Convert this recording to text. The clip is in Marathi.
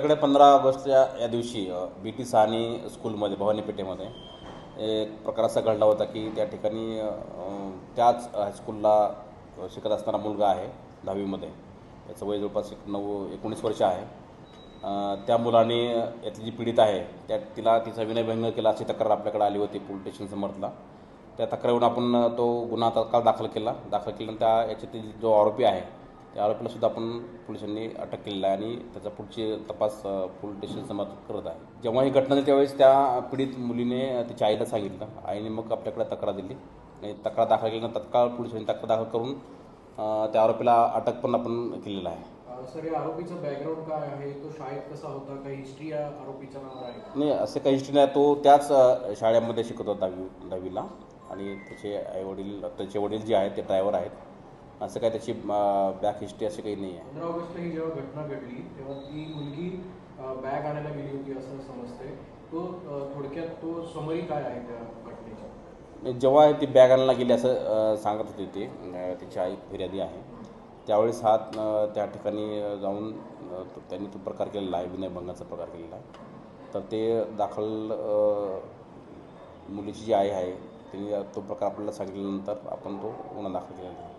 आपल्याकडे पंधरा ऑगस्टच्या या दिवशी बी टी सहानी स्कूलमध्ये भवानी पेठेमध्ये एक प्रकार असा घडला होता की त्या ठिकाणी त्याच हायस्कूलला शिकत असणारा मुलगा आहे दहावीमध्ये. त्याचं वय जवळपास एक नऊ एकोणीस वर्ष आहे. त्या मुलाने यातली जी पीडित आहे त्या तिला तिचा विनयभंग केला अशी तक्रार आपल्याकडे आली होती पोलीस स्टेशन समर्थला त्या तक्रारीवरून आपण तो गुन्हा तत्काळ दाखल केला. दाखल केल्यानंतर त्या याच्यातील जो आरोपी आहे त्या आरोपीला सुद्धा आपण पोलिसांनी अटक केलेला आहे आणि त्याचा पुढचे तपास पोलीस स्टेशन समर्थ करत आहे. जेव्हा ही घटना झाली त्यावेळेस त्या पीडित मुलीने तिच्या आईला सांगितलं. आईने मग आपल्याकडे तक्रार दिली आणि तक्रार दाखल केल्यानंतर तत्काळ पोलिसांनी तक्रार दाखल करून त्या आरोपीला अटक पण आपण केलेलं आहे. सर या आरोपीचं बॅकग्राऊंड काय आहे? तो शाळेत कसा होता? काही हिस्ट्री या आरोपीच्या नावावर आहे? नाही असं काही हिस्ट्री नाही. तो त्याच शाळेमध्ये शिकत होता दहावी दहावीला. आणि त्याचे आईवडील त्याचे वडील जे आहेत ते ड्रायव्हर आहेत. असं काही त्याची बॅक हिस्ट्री अशी काही नाही आहे पंधरा ऑगस्टला ही जेव्हा घटना घडली तेव्हा ती मुलगी बॅग आणायला गेली होती असं समजते तो थोडक्यात तो समरी काय आहे त्या घटनेचा? म्हणजे जेव्हा ती बॅग आणायला गेली असं सांगत होते ते तिची आई फिर्यादी आहे. त्यावेळेस हा त्या ठिकाणी जाऊन त्यांनी तो प्रकार केलेला आहे विनयभंगाचा प्रकार केलेला आहे. तर ते दाखल मुलीची जी आई आहे तिने तो प्रकार आपल्याला सांगितल्यानंतर आपण तो गुन्हा दाखल केलेला आहे.